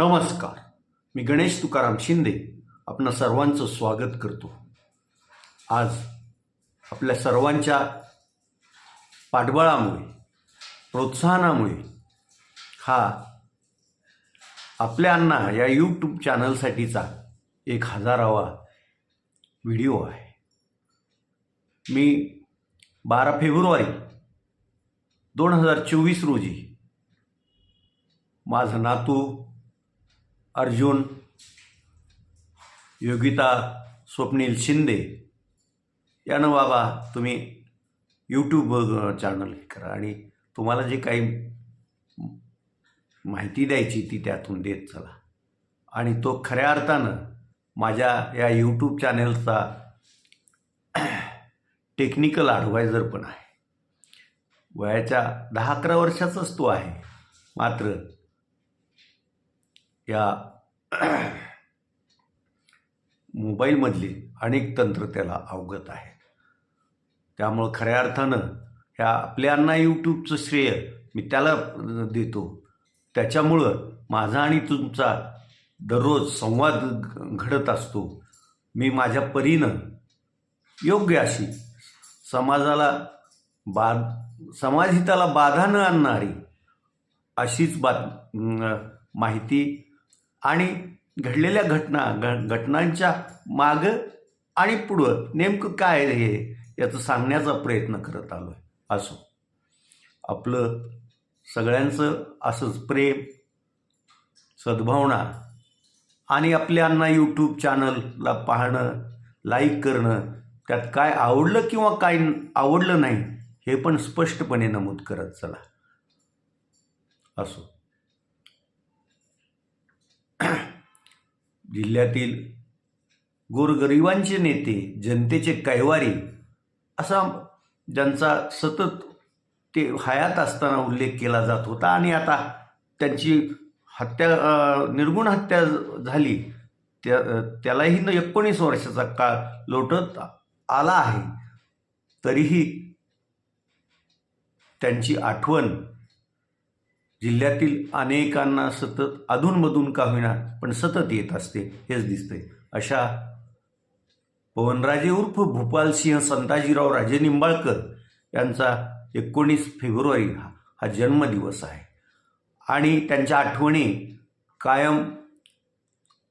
नमस्कार. मी गणेश तुकाराम शिंदे आपणा सर्वांचं स्वागत करतो. आज आपल्या सर्वांच्या पाठबळामुळे प्रोत्साहनामुळे हा आपल्या अण्णा या यूट्यूब चॅनलसाठीचा एक हजारावा व्हिडिओ आहे. मी बारा फेब्रुवारी दोन हजार चोवीस रोजी माझं नातू अर्जुन योगिता स्वप्नील शिंदे यानं बाबा तुम्ही यूट्यूब चॅनल करा. आणि तुम्हाला जे काही माहिती द्यायची ती त्यातून देत चला. आणि तो खऱ्या अर्थानं माझ्या या यूट्यूब चॅनेलचा टेक्निकल ॲडवायझर पण आहे. वयाच्या दहा अकरा वर्षाचाच तो आहे. मात्र या मोबाईलमधली अनेक तंत्र त्याला अवगत आहे. त्यामुळं खऱ्या अर्थानं ह्या आपल्यांना यूट्यूबचं श्रेय मी त्याला देतो. त्याच्यामुळं माझा आणि तुमचा दररोज संवाद घडत असतो. मी माझ्या परीनं योग्य अशी समाजाला बा समाजहिताला बाधा न आणणारी अशीच बात माहिती आणि घडलेल्या घटना घ घटनांच्या मागं आणि पुढं नेमकं काय आहे हे याचं सांगण्याचा प्रयत्न करत आलो आहे असो. आपलं सगळ्यांचं असंच प्रेम सद्भावना आणि आपल्यांना यूट्यूब चॅनलला पाहणं लाईक करणं त्यात काय आवडलं किंवा काय आवडलं नाही हे पण स्पष्टपणे नमूद करत चला. असो. जिल्ह्यातील गोरगरिबांचे नेते जनतेचे कैवारी असा ज्यांचा सतत ते हयात असताना उल्लेख केला जात होता आणि आता त्यांची हत्या निर्गुण हत्या झाली त्या त्यालाही न एकोणीस वर्षाचा काळ लोटत आला आहे. तरीही त्यांची आठवण जिल्ह्यातील अनेकांना सतत अधूनमधून का होईना पण सतत येत असते हेच दिसते अशा पवनराजे उर्फ भूपालसिंह संताजीराव राजे निंबाळकर यांचा एकोणीस फेब्रुवारी हा हा जन्मदिवस आहे. आणि त्यांच्या आठवणी कायम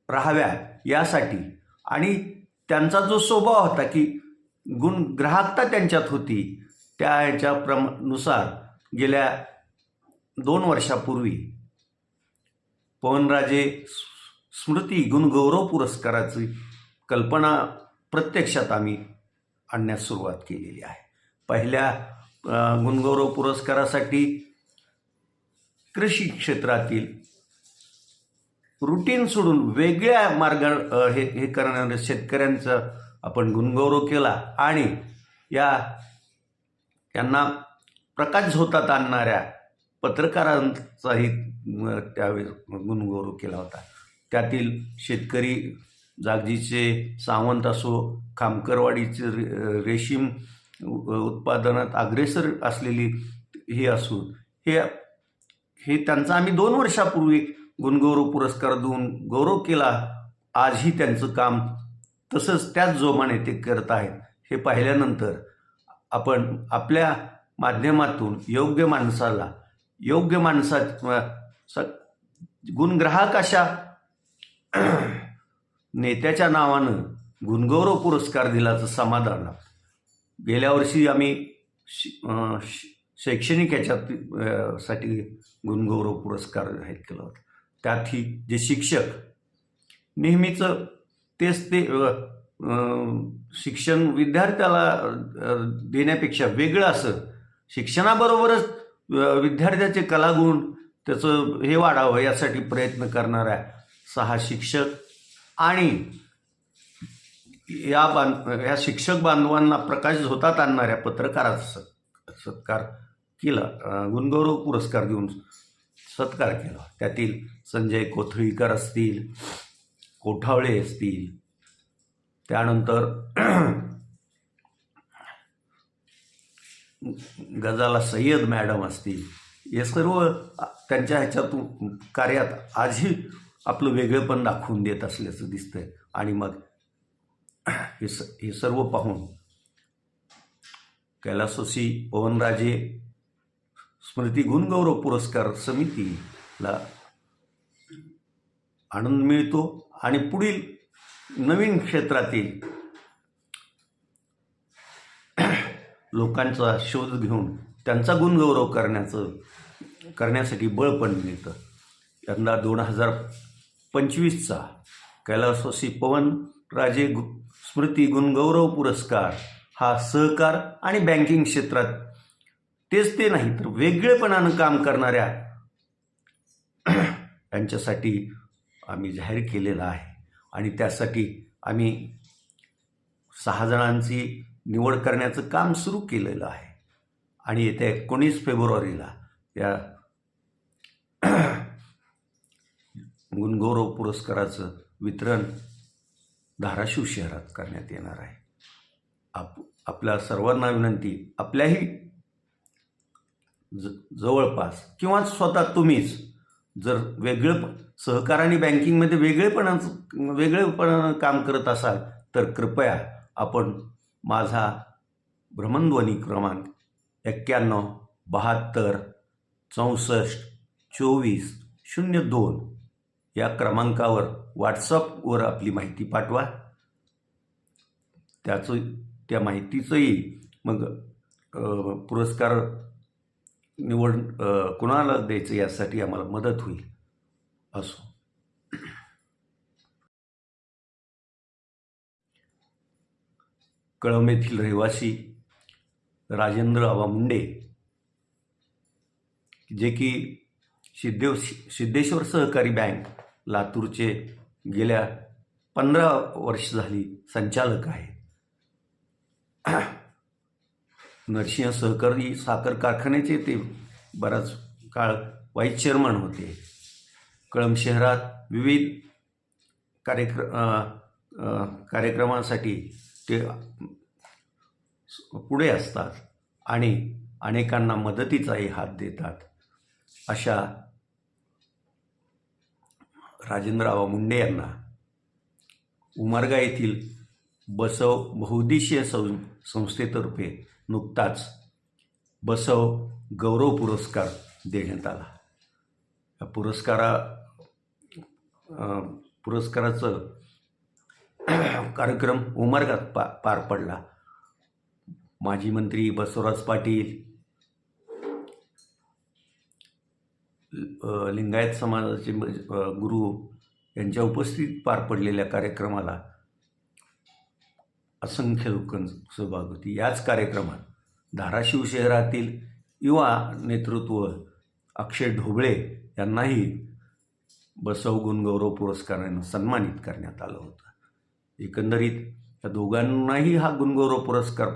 राहाव्या यासाठी. आणि त्यांचा जो स्वभाव होता की गुण ग्राहकता त्यांच्यात होती त्या ह्याच्या प्रमानुसार गेल्या दोन वर्षापूर्वी पवनराजे स्मृती गुणगौरव पुरस्काराची कल्पना प्रत्यक्षात आम्ही आणण्यास सुरुवात केलेली आहे. पहिल्या गुणगौरव पुरस्कारासाठी कृषी क्षेत्रातील रुटीन सोडून वेगळ्या मार्ग हे हे करणाऱ्या शेतकऱ्यांचा आपण गुणगौरव केला आणि या यांना प्रकाश झोतात आणणाऱ्या पत्रकारांचाही त्यावेळेस गुणगौरव केला होता. त्यातील शेतकरी जागजीचे सावंत असो खामकरवाडीचे रे रेशीम उत्पादनात अग्रेसर असलेली हे असो हे हे त्यांचा आम्ही दोन वर्षापूर्वी गुणगौरव पुरस्कार देऊन गौरव केला. आजही त्यांचं काम तसंच त्याच जोमाने ते करत आहेत. हे पाहिल्यानंतर आपण आपल्या माध्यमातून योग्य माणसाला योग्य माणसा स गुणग्राहक अशा नेत्याच्या नावानं गुणगौरव पुरस्कार दिल्याचं समाधान. गेल्या वर्षी आम्ही शैक्षणिक याच्यात साठी गुणगौरव पुरस्कार जाहीर केला होता. त्यातही जे शिक्षक नेहमीचं तेच ते शिक्षण विद्यार्थ्याला देण्यापेक्षा वेगळं असं शिक्षणाबरोबरच विद्यार्थ्याचे कलागुण त्याचं हे वाढावं यासाठी प्रयत्न करणाऱ्या सहा शिक्षक आणि या बांध या शिक्षक बांधवांना प्रकाश झोतात आणणाऱ्या पत्रकाराचा सत्कार केला. गुणगौरव पुरस्कार देऊन सत्कार केला. त्यातील संजय कोथळीकर असतील कोठावळे असतील. त्यानंतर गजाला सय्यद मॅडम असतील हे सर्व त्यांच्या ह्याच्यातून कार्यात आजही आपलं वेगळेपण दाखवून देत असल्याचं दिसतंय. आणि मग हे स हे सर्व पाहून कैलासोशी पवनराजे स्मृती गुणगौरव पुरस्कार समितीला आनंद मिळतो. आणि पुढील नवीन क्षेत्रातील लोकांचा शोध घेऊन त्यांचा गुणगौरव करण्याचं करण्यासाठी बळ पण मिळतं. यंदा दोन हजार पंचवीसचा कैलासवासी पवन राजे गु स्मृती गुणगौरव पुरस्कार हा सहकार आणि बँकिंग क्षेत्रात तेच ते नाही तर वेगळेपणानं काम करणाऱ्या यांच्यासाठी आम्ही जाहीर केलेला आहे. आणि त्यासाठी आम्ही सहा जणांची निवड करण्याचं काम सुरू केलेलं आहे. आणि येत्या एकोणीस फेब्रुवारीला या गुणगौरव पुरस्काराचं वितरण धाराशिव शहरात करण्यात येणार आहे. आप आपल्या सर्वांना विनंती आपल्याही ज जवळपास किंवा स्वतः तुम्हीच जर वेगळं सहकार आणि बँकिंगमध्ये वेगळेपणाचं वेगळेपणानं काम करत असाल तर कृपया आपण माझा भ्रमणध्वनी क्रमांक एक्क्याण्णव बहात्तर चौसष्ट चोवीस शून्य दोन या क्रमांकावर व्हॉट्सअपवर आपली माहिती पाठवा. त्याचं त्या माहितीचंही मग पुरस्कार निवड कुणाला द्यायचं यासाठी आम्हाला मदत होईल असो. कळंब येथील रहिवासी राजेंद्र आबा मुंडे जे की सिद्धेव सिद्धेश्वर सहकारी बँक लातूरचे गेल्या पंधरा वर्ष झाली संचालक आहेत. नरसिंह सहकारी साखर कारखान्याचे ते बराच काळ व्हाईस चेअरमन होते. कळंब शहरात विविध कार्यक्र कार्यक्रमांसाठी ते पुढे असतात आणि अनेकांना मदतीचाही हात देतात. अशा राजेंद्रराव मुंडे यांना उमरगा येथील बसव बहुद्देशीय सं संस्थेतर्फे नुकताच बसव गौरव पुरस्कार देण्यात आला. या पुरस्कारा पुरस्काराचं कार्यक्रम उमरगात पा पार पडला. माजी मंत्री बसवराज पाटील लिंगायत समाजाचे गुरु यांच्या उपस्थित पार पडलेल्या कार्यक्रमाला असंख्य लोक सहभाग होती. याच कार्यक्रमात धाराशिव शहरातील युवा नेतृत्व अक्षय ढोबळे यांनाही बसव गुणगौरव पुरस्कारानं सन्मानित करण्यात आलं होतं. एकंदरीत या दोघांनाही हा गुणगौरव पुरस्कार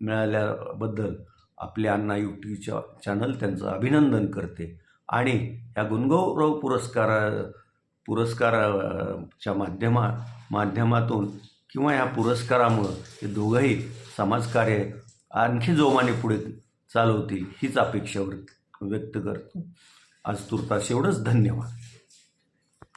मिळाल्याबद्दल आपले अण्णा यूट्यूबच्या चॅनल त्यांचं अभिनंदन करते. आणि या गुणगौरव पुरस्कारा पुरस्काराच्या माध्यमा माध्यमातून किंवा या पुरस्कारामुळं हे दोघंही समाजकार्य आणखी जोमाने पुढे चालवतील हीच अपेक्षा व्यक्त करतो. आज तुर्तास एवढंच. धन्यवाद.